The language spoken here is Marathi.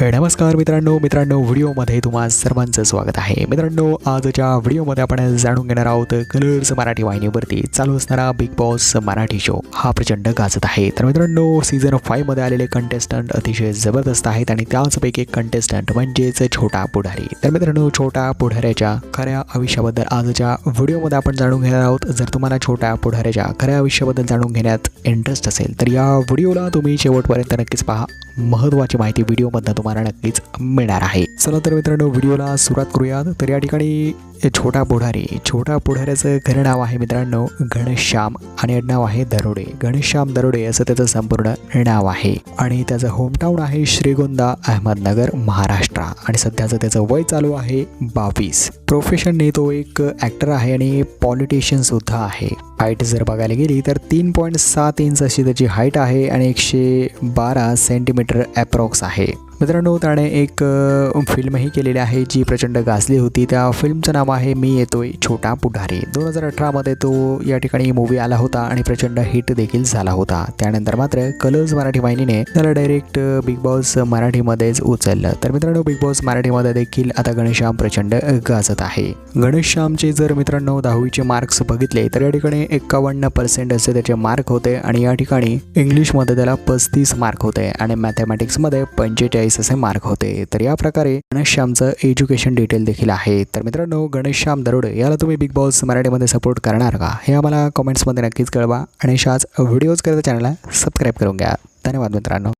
नमस्कार मित्रांनो मित्रांनो व्हिडिओमध्ये तुम्हा सर्वांचं स्वागत आहे. मित्रांनो आजच्या व्हिडिओमध्ये आपण जाणून घेणार आहोत कलर्स मराठी वाहिनीवरती. चालू असणारा बिग बॉस मराठी शो हा प्रचंड गाजत आहे. तर मित्रांनो सीझन फाईव्हमध्ये आलेले कंटेस्टंट अतिशय जबरदस्त आहेत आणि त्याचपैकी एक कंटेस्टंट म्हणजेच छोटा पुढारी. तर मित्रांनो छोटा पुढाऱ्याच्या खऱ्या आयुष्याबद्दल आजच्या व्हिडिओमध्ये आपण जाणून घेणार आहोत. जर तुम्हाला छोट्या पुढाऱ्याच्या खऱ्या आयुष्याबद्दल जाणून घेण्यात इंटरेस्ट असेल तर या व्हिडिओला तुम्ही शेवटपर्यंत नक्कीच पहा. महत्त्वाची माहिती व्हिडिओमधनं तुम्हाला नक्कीच मिळणार आहे. चला तर मित्रांनो व्हिडिओला सुरुवात करूयात. तर या ठिकाणी छोटा पुढारी छोटा पुढाऱ्याचं खरं नाव आहे मित्रांनो घनश्याम. आणि आडनाव आहे दरोडे. घनश्याम दरोडे असं त्याचं संपूर्ण नाव आहे. आणि त्याचं होमटाऊन आहे श्रीगोंदा अहमदनगर महाराष्ट्र. आणि सध्याचं त्याचं वय चालू आहे बावीस. प्रोफेशनने तो एक ॲक्टर आहे आणि पॉलिटिशियन सुद्धा आहे. हाईट जर बघायला गेली तर तीन पॉईंट सात इंच अशी त्याची हाईट आहे आणि एकशे बारा सेंटीमीटर ॲप्रॉक्स आहे. मित्रांनो त्याने एक फिल्मही केलेली आहे जी प्रचंड गाजली होती. त्या फिल्मचं नाव आहे मी येतोय छोटा पुढारी. दोन हजार अठरामध्ये तो या ठिकाणी मूवी आला होता आणि प्रचंड हिट देखील झाला होता. त्यानंतर मात्र कलर्स मराठी वाहिनीने त्याला डायरेक्ट बिग बॉस मराठीमध्येच उचललं. तर मित्रांनो बिग बॉस मराठीमध्ये देखील आता गणेशश्याम प्रचंड गाजत आहे. गणेशश्यामचे जर मित्रांनो दहावीचे मार्क्स बघितले तर या ठिकाणी एक्कावन्न पर्सेंट असे त्याचे मार्क होते आणि या ठिकाणी इंग्लिशमध्ये त्याला पस्तीस मार्क होते आणि मॅथमॅटिक्समध्ये पंचेचाळीस असे मार्क होते. तर या प्रकारे गणेशश्यामचं एज्युकेशन डिटेल देखील आहे. तर मित्रांनो गणेशश्याम दरोडे याला तुम्ही बिग बॉस मराठीमध्ये सपोर्ट करणार का? हे आम्हाला कॉमेंट्समध्ये नक्कीच कळवा. आणि अशाच व्हिडिओज करता चॅनलला सबस्क्राईब करून घ्या. धन्यवाद मित्रांनो.